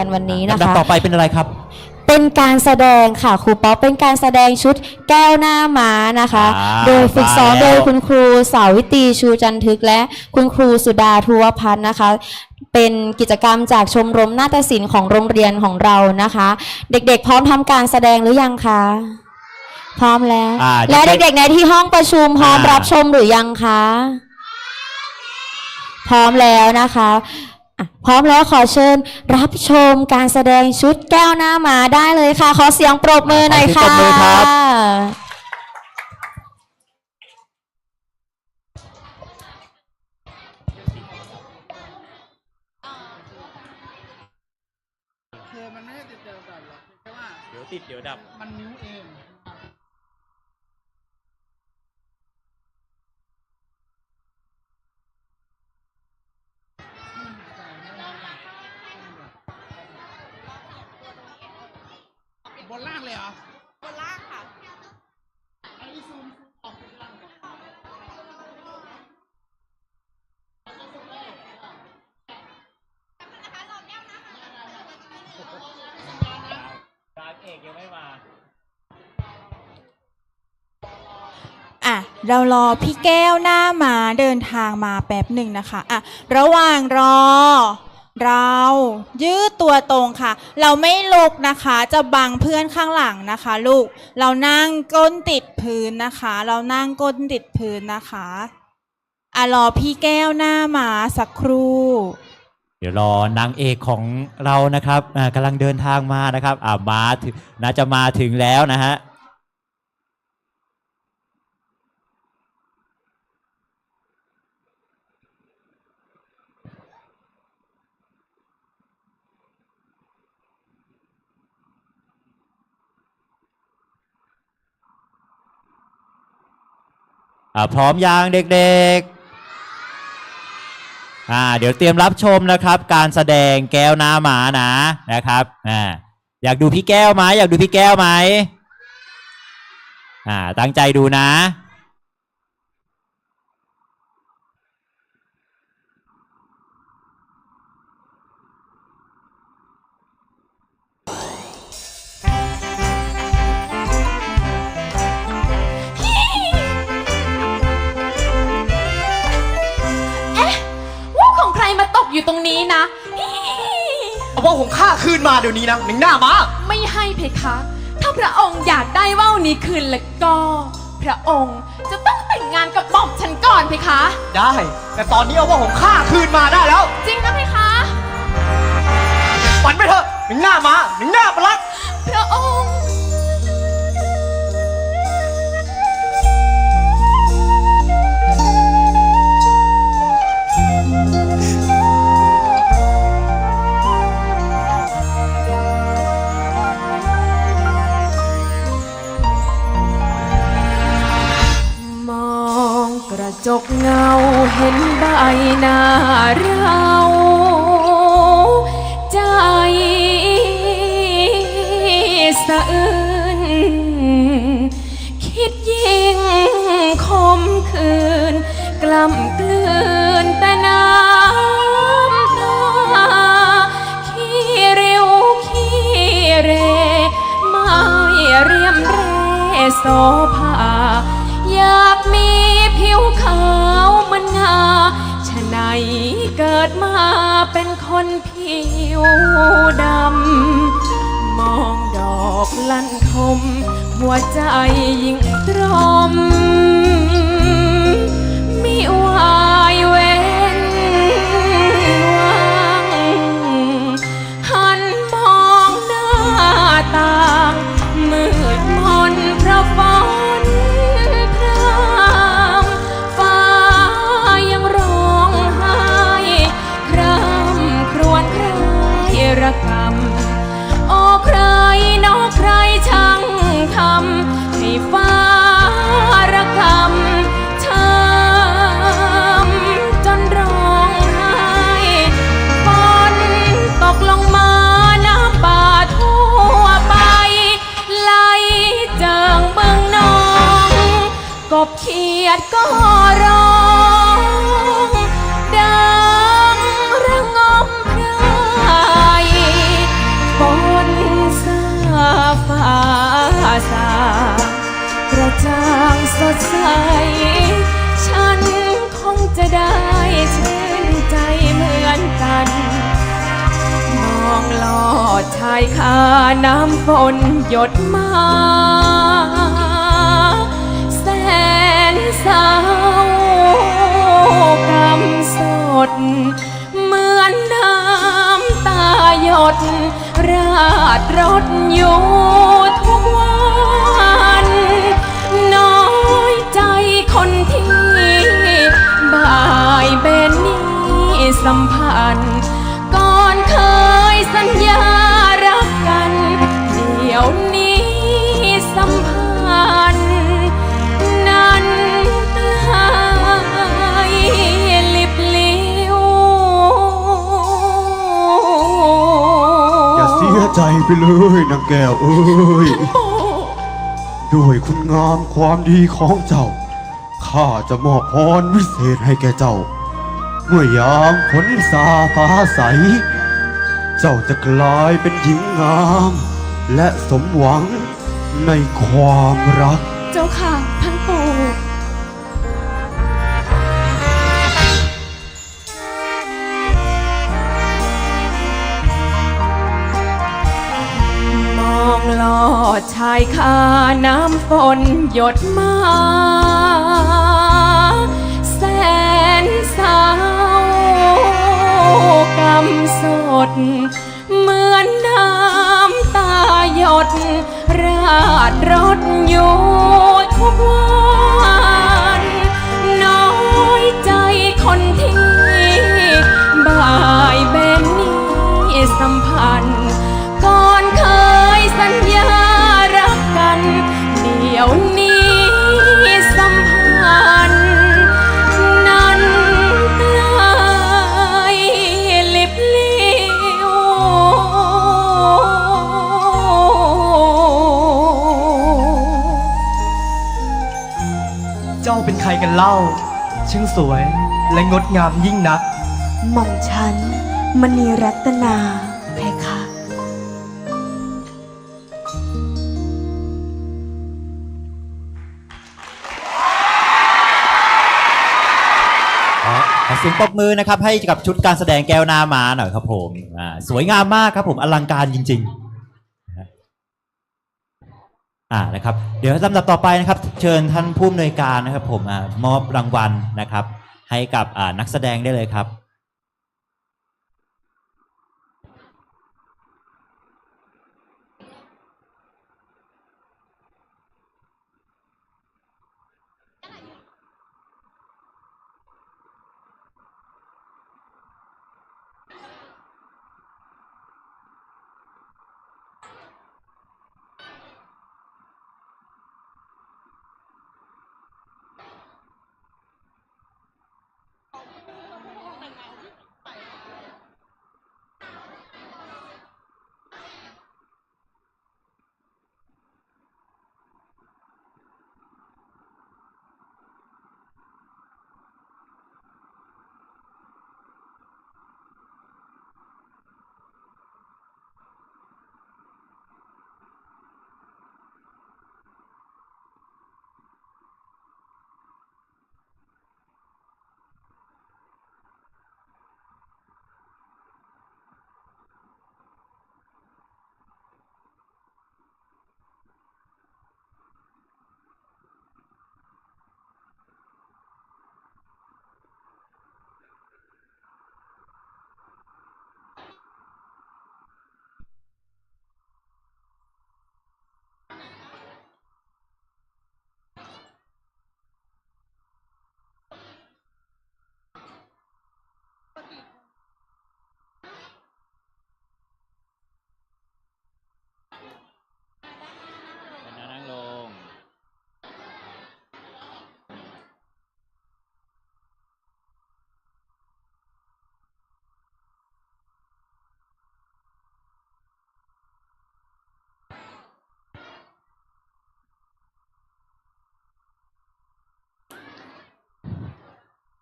กันวันนี้นะลำดับคะ ต่อไปเป็นอะไรครับ เป็นการแสดงค่ะครูป๊อปเป็นการแสดงชุดแก้วหน้าม้านะคะ อ่าโดยฝึกซ้อมมาแล้ว โดยคุณครูสาวิตรีชูจันทึกและคุณครูสุดาทุวพัฒน์นะคะ เป็นกิจกรรมจากชมรมนาฏศิลป์ของโรงเรียนของเรานะคะ เด็กๆ พร้อมทำการแสดงหรือยังคะพร้อมแล้ว อ่าและเด็กๆ เด็กๆในที่ห้องประชุมพร้อมอ่ารั รับชมหรือยังคะ พร้อมแล้วนะคะอะ พร้อมแล้วขอเชิญรับชมการแสดงชุดแก้วหน้าหมาได้เลยค่ะ ขอเสียงปรบมือหน่อยขอค่ะเสียงปรบมือครับ คือมันไม่ได้ติดเจอกันหรอกแค่ว่าเดี๋ยวติดเดี๋ยวดับ มันนิ้วเอง เรารอพี่แก้วหน้ามาเดินทางมาแป๊บหนึ่งนะคะอะระหว่างรอ เรายืดตัวตรงค่ะ เราไม่ลุกนะคะ จะบังเพื่อนข้างหลังนะคะ ลูก เรานั่งก้นติดพื้นนะคะ เรานั่งก้นติดพื้นนะคะอะรอพี่แก้วหน้ามาสักครู่เดี๋ยวรอนางเอกของเรานะครับอ่ากำลังเดินทางมานะครับอ่ามาถึงน่าจะมาถึงแล้วนะฮะ อ่าพร้อมยังเด็กๆอ่าเดี๋ยวเตรียมรับชมนะครับ การแสดงแก้วหน้าหมานะนะครับอ่าอยากดูพี่แก้วไหมอยากดูพี่แก้วไหมอ่าตั้งใจดูนะ นี้นะ เอาว่าผมฆ่าคืนมาเดี๋ยวนี้นะหนึ่งหน้ามาไม่ให้เพคะ ถ้าพระองค์อยากได้ว่าวนี้คืนแล้วก็ พระองค์จะต้องแต่งงานกับหม่อมฉันก่อนเพคะ ได้ แต่ตอนนี้เอาว่าผมฆ่าคืนมาได้แล้วจริงนะเพคะ ฝันไปเถอะหนึ่งหน้ามาหนึ่งหน้าประลัดพระองค์ มคืนกล้ำกลืนแต่น้ำตาขี้ริ้วขี้เรไม่เรียมเรโสภาอยากมีผิวขาวเหมันงาฉะไหนเกิดมาเป็นคนผิวดำ มองดอกลั่นทม หัวใจยิ่งตรมมิ วายเว้นวังหันมองหน้าต่างมืดมนเพราะฝนพรางฟ้ายังร้องไห้ครำครวญใครระกายคาน้ำฝนหยดมา แสนเศร้ากำสด เหมือนน้ำตาหยด ราดรถอยู่ทุกวัน น้อยใจคนที่ บ่ายเบนนี้สัมพัน เลยนางแก้วเอ้ยด้วยคุณงามความดีของเจ้า ข้าจะมอบพรวิเศษให้แก่เจ้า เมื่อยามฝนสาฟ้าใส เจ้าจะกลายเป็นหญิงงาม และสมหวังในความรัก เจ้าค่ะท่านปู่ องลอดชายคาน้ำฝนหยดมาแสนเศร้ากำสด เป็นใครกันเล่า ช่างสวยและงดงามยิ่งนัก หม่อมฉันมณีรัตนาเพคะขอขอเสียงปรบมือนะครับ ให้กับชุดการแสดงแก้วหน้าม้าหน่อยครับผมอ่าสวยงามมากครับผมอลังการจริงๆนะฮะ อ่านะครับเดี๋ยวลำดับต่อไปนะครับ เชิญท่านผู้อำนวยการนะครับ ผมอ่ามอบรางวัลนะครับ ให้กับอ่านักแสดงได้เลยครับ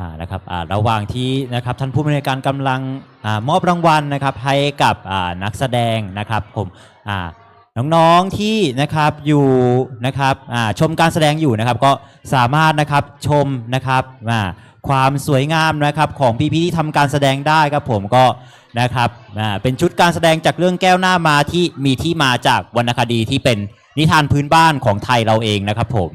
อ่านะครับอ่าระหว่างที่นะครับท่านผู้บริการกำลังอามอบรางวัลนะครับให้กับอ่านักแสดงนะครับผมอ่าน้องๆที่นะครับอยู่นะครับอ่าชมการแสดงอยู่นะครับ ก็สามารถนะครับชมนะครับอ่าความสวยงามนะครับของพี่ๆที่ทำการแสดงได้ครับผมก็นะครับอ่าเป็นชุดการแสดงจากเรื่องแก้วหน้ามาที่มีที่มาจากวรรณคดีที่เป็นนิทานพื้นบ้านของไทยเราเองนะครับผม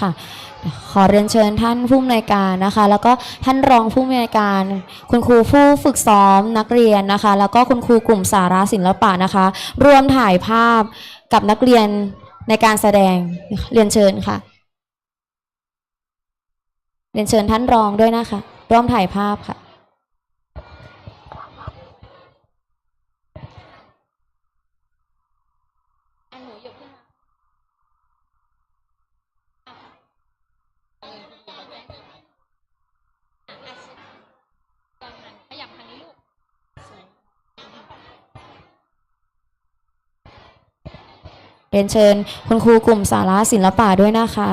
ค่ะ ขอเรียนเชิญท่านผู้อำนวยการนะคะ แล้วก็ท่านรองผู้อำนวยการ คุณครูผู้ฝึกซ้อมนักเรียนนะคะ แล้วก็คุณครูกลุ่มสาระศิลปะนะคะร่วมถ่ายภาพกับนักเรียนในการแสดงเรียนเชิญค่ะ เรียนเชิญท่านรองด้วยนะคะ ร่วมถ่ายภาพค่ะ เรียนเชิญคุณครูกลุ่มสาระศิลปะด้วยนะคะ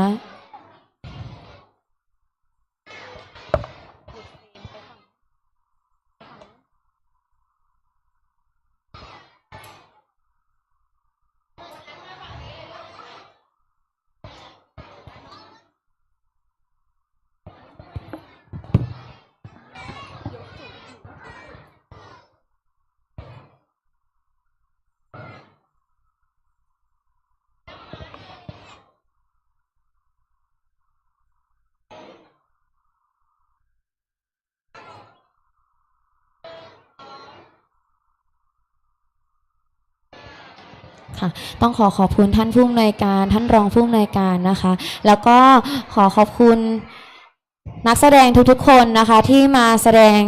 ค่ะ ต้องขอขอบคุณท่านผู้อำนวยการท่านรองผู้อำนวยการนะคะ แล้วก็ขอขอบคุณนักแสดงทุกๆคนนะคะที่มาแสดง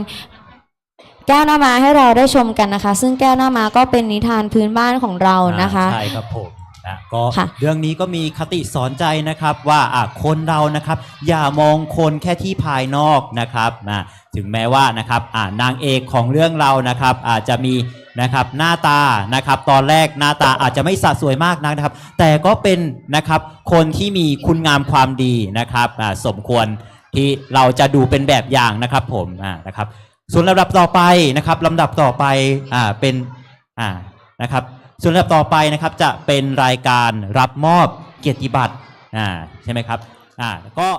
แก้วหน้ามาให้เราได้ชมกันนะคะ ซึ่งแก้วหน้ามาก็เป็นนิทานพื้นบ้านของเรานะคะ ใช่ครับผม นะก็ค่ะ เรื่องนี้ก็มีคติสอนใจนะครับว่าอะคนเรานะครับ อย่ามองคนแค่ที่ภายนอกนะครับนะถึงแม้ว่านะครับอ่านางเอกของเรื่องเรานะครับ อาจจะมีนะครับหน้าตานะครับ ตอนแรกหน้าตาอาจจะไม่สะสวยมากนักนะครับ แต่ก็เป็นนะครับคนที่มีคุณงามความดีนะครับอ่าสมควรที่เราจะดูเป็นแบบอย่างนะครับผมอ่านะครับ ส่วนลำดับต่อไปนะครับลำดับต่อไปอ่าเป็นอ่านะครับ ส่วนลำดับต่อไปนะครับจะเป็นรายการรับมอบเกียรติบัตรอ่าใช่ไหมครับอ่าก็